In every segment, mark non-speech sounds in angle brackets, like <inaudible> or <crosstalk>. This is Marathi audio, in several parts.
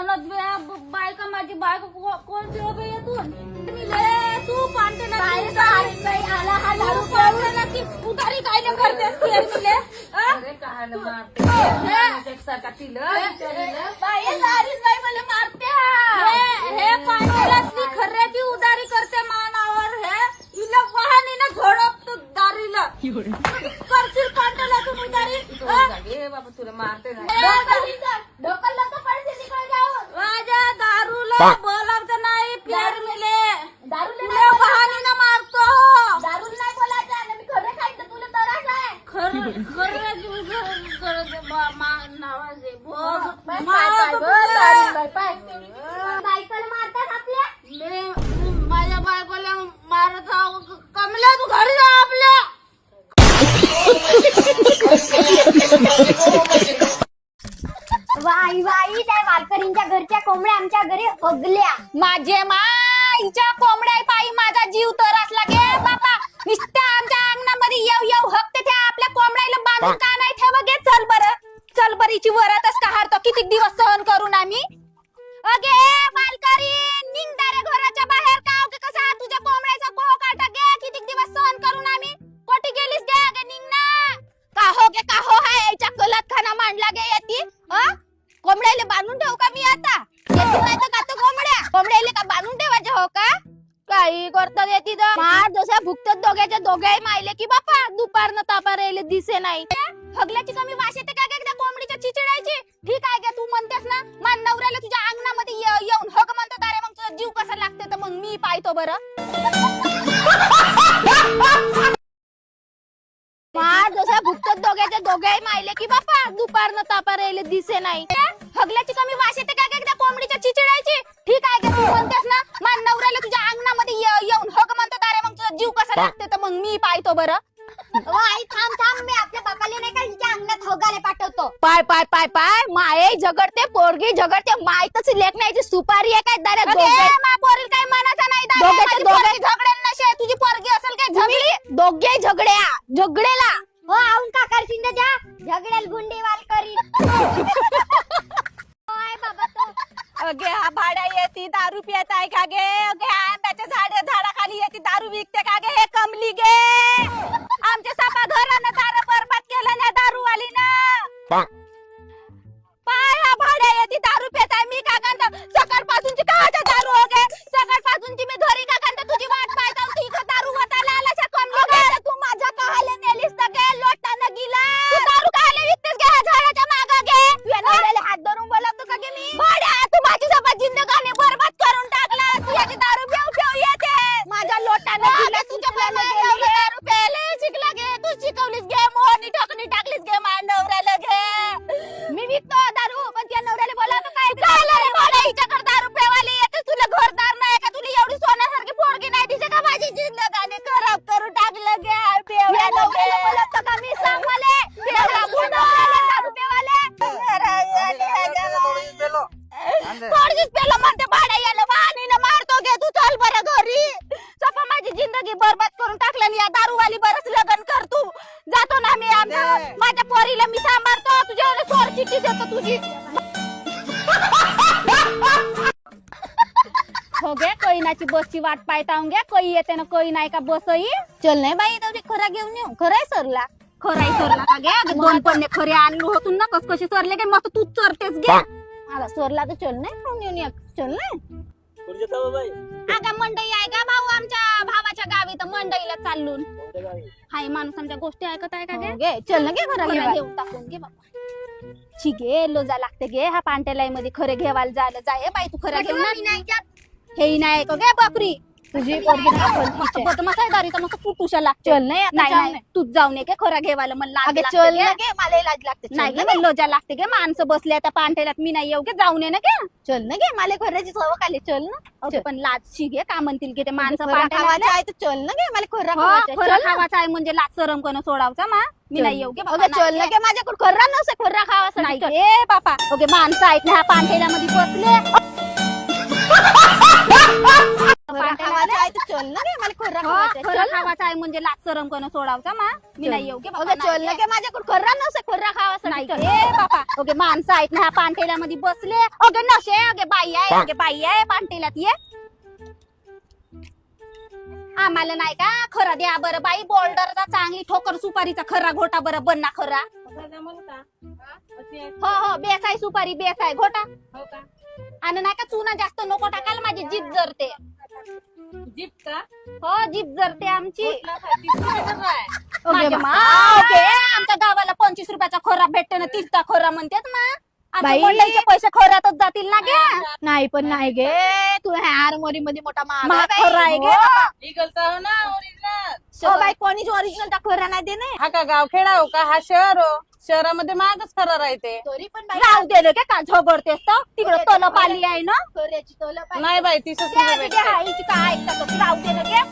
कोणच बे- बायका माझी बायका को- कोण जेव्हा बे येतून? मी ले तू पांटे ना आला हा दारू पावला ना की उतारी काय ना करतेस की यार मी ले आ? अरे कहाणं मारते. एकसारखा तिला बाई लारीन बाई मला मारते हे हे पांडेलातली खर्याची उदारी करते मानावर. हे हिला वाहनीनं झोडपतो दारीला. करशील पांडेलातून उदारी? आ? ए बाबा तुला मारते ना माझ्या दारूला बोलावतं नाही प्यार मिले तुला बहाणीनं मारतो खरं खरं करत नावाचे माझ्या बायकोला मारत आहो कमल्या तू घरी जा आपल्या. वाई वाई त्या वारकरींच्या घरच्या कोंबड्या आमच्या घरी हगल्या माझे माईच्या कोंबड्या पायी माझा जीव तर काही करतात येते तर मार भुकतात दोघ्याच्या दोघेही मायले की बापा दुपारनं तापा राहिले दिसे नाही. हगल्याची कमी वास येते काय एकदा कोंबडीच्या चिचिडायची ठीक आहे का तू म्हणतेस ना मान नवऱ्याला तुझ्या अंगणामध्ये ये- येऊन हग म्हणतात अरे मग तुझा जीव कसा लागते तर मग मी पाहतो बरं. मार जसा भुकतात दोघ्याच्या दोघे मायले की बापा दुपारनं तापा राहिले दिसे नाही. हगल्याची कमी वास येते काय एकदा कोंबडीच्या चिचिडायची ठीक आहे का तू म्हणतेस ना मान नवऱ्याला कसा लागते तर मग मी पाहतो बरं. वाई थांब थांब मी आपल्या बाबाला नाही का हिच्या अंगणात हगाले पाठवतो. पाय पाय पाय पाय माये झगडते पोरगी झगडते मायतच लेख नाही सुपारी आहे काय दारा पोरील काय मनाचा नाही दोघे दोघे झगडेल नशे तुझी पोरगी असेल काय झगडी? दोघे झगड्या झगडेला. हो आऊन का करशील ना त्या झगड्याल गुंडी वाल करीन <laughs> होय बाबा तो अगे हा भाड्या येते दारू पियत आहे का गे? अगे हा आगे हे कमली गे। जिंदगी बरबाद करून टाकलं आणि या दारूवाली बरंच लग्न कर तू. जातो ना मी आमच्या- माझ्या पोरीला मी सांभाळतो. तुझ्या सोर चिठ्ठी देतो तुझी. <laughs> हो गे कैनाची बसची वाट पाहता गे. कै येते ना कै नाही का बसही? चल नाही बाई तुझी खरा घेऊन येऊ. खराय सरला. खराय सरला का गे? अगं दोन पन्ने खरे आणलो होतून ना कस कसे सरले गे? मग तू चरतेस गे. मला सरला तर चल नाही खाऊन येऊन चल नाही अगं मंडई आहे का भाऊ आमच्या तर मंडईला चालून. हाय माणूस आमच्या गोष्टी ऐकत आहे का गे? गे चल ना गे खरं घेऊन टाकून घे बाबा. ची गे लोजा लागते गे हा पांटेलाई मध्ये खरे घेवायला जायला. जाय बाई तू खरं घेऊन. हे नाही का गे बकरी तुझी मस्त लागते चल नाही नाही नाही. तूच जाऊन ये खरा घेवायला मला अगे चल ना. गे मला लाज लागते नाही गे लोजा लागते गे माणसं बसले आता पांटेल्यात मी नाही येऊ गे जाऊन ये ना गे. चल ना गे मला खऱ्याची चव आली चल ना. पण लाज शी गे का म्हणतील की ते माणसं खावायचा आहे तर चल ना गे मला खरा हो. खरं. खावायचं आहे म्हणजे लाच सरम करणं सोडावचा मा? मी नाही येऊ गे चल ना नाही गे माझ्याकडे खरा नसे खरा खावायचा नाही नाही गे बापा. ओके माणसं आहेत ना ह्या पांठेल्यामध्ये बसले. खोरा खावायचा आहे तर चल ना गे मला खोरा खावायचा आहे. खरं चल. ना. खावाचा आहे म्हणजे लाच सरम करणं सोडावचा मा. मी नाही येऊ गे बाबा, अगं नाही चल ना. गे माझ्याकडे खोरा नव्हता खोरा खावासाठी नाही चल. गे बापा अगे माणसं आहेत ना ह्या पांठेल्यामध्ये बसले. अगे नशे अगे बाई आहे अगे बाई आहे पांठेल्यात ये. आम्हाला नाही का खरा द्या बरं बाई बोल्डरचा चांगली ठोकर सुपारीचा खरा घोटा बरं बन्ना खरा. हो हो बेस आहे सुपारी बेस आहे घोटा. हो का? आणि नाही का चुना जास्त नको टाकायला माझी जीप जरते. जीप का? हो जीप जरते आमची. माझ्या मा- ओके, आमच्या गावाला पंचवीस रुपयाचा खोरा भेटते ना तीसचा खोरा म्हणतात ना. बाई. पैसे खोऱ्यातच जातील ना गे. नाही पण नाही गे. तू ह्या आरमोरी मध्ये मोठा महाग महाग आहे बाई. खोरा आहे गे हो. बाबा. इगलचा हो ना ओरिजिनल हो बाई कोणीच ओरिजिनल खोरा नाही दे ना हा का गावखेडा हो का? हा शहर हो. शहरामध्ये महागच खरा राहते तरी पण बाई राहू दे रे का झगडतेस तर? तिकडे तलप आली आहे ना? खोऱ्याची तोला पाहिजे. नाही बाई रुपये द्या, भेटते. हिची काय राहू.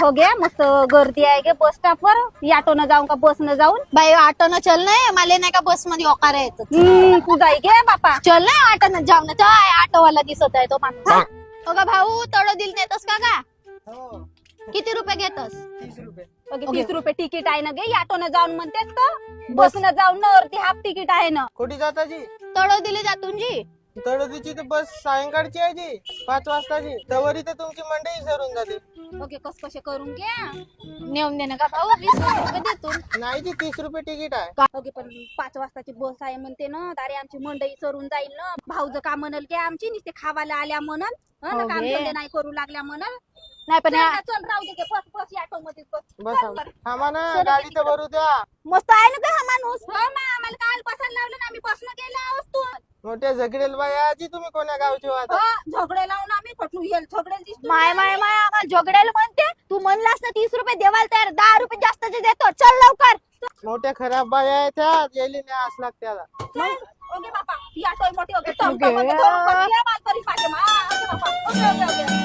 हो गे मस्त गर्दी आहे गे बस स्टॉपवर ऑटोनं जाऊन का बसनं जाऊन? बाई ऑटोनं चल नाही मला नाही का बसमध्ये ओकार येत हम्म, तू जाई गे बापा. चल ना ऑटोनं जाऊ ना तो ऑटोवाला दिसत आहे तो मागचा हो. का भाऊ तळ दिल नेतस का का किती रुपये घेतस? ओके, तीस रुपये तिकीट आहे ना गे ऑटोनं जाऊन म्हणतेस तर बसनं जाऊन ना अर्धी हाफ तिकीट आहे ना. कुठे जाता जी तळ दिली जातून जी तळोदीची तर बस सायंकाळची आहे जी पाच वाजताची. तवरी तर तुमची मंडई सरून जाते. ओके कस कसे करून घ्या. नेऊन दे ना का? भाऊ वीस रुपये देतून नाही जी तीस रुपये तिकीट आहे. ओके पण पाच वाजताची बस आहे म्हणते ना. दारे आमची मंडई सरून जाईल ना. भाऊज का म्हणल की आमची नुसते खावायला आल्या म्हणल. हं, ना हो काम गे. धंदे नाही करू लागल्या म्हणल. नाही पण चल ना, चल राहू दे बस बस ऑटो मध्ये बस. बस चल बरं. थांबा ना सर, गाडी तर भरू द्या. मस्त आहे ना का हा माणूस. हो मा आम्हाला काल पसंत लावलं ना आम्ही बसनं गेलो आहोत तू. मोठ्या झगडेल बाई आजी तुम्ही कोण्या गावचे हो आता? हो, झगडे लावून आम्ही खटू दिसतो माय माय माय आम्हाला झगडायला म्हणते. तू म्हणलास ना तीस रुपये देवाल तर दहा रुपये जास्तचे देतो चल लवकर. मोठ्या खराब बाई आहे त्या गेली नाही चल, ओके बापा. ही ऑटो मोठी ओके बापा, ओके, ओके, ओके.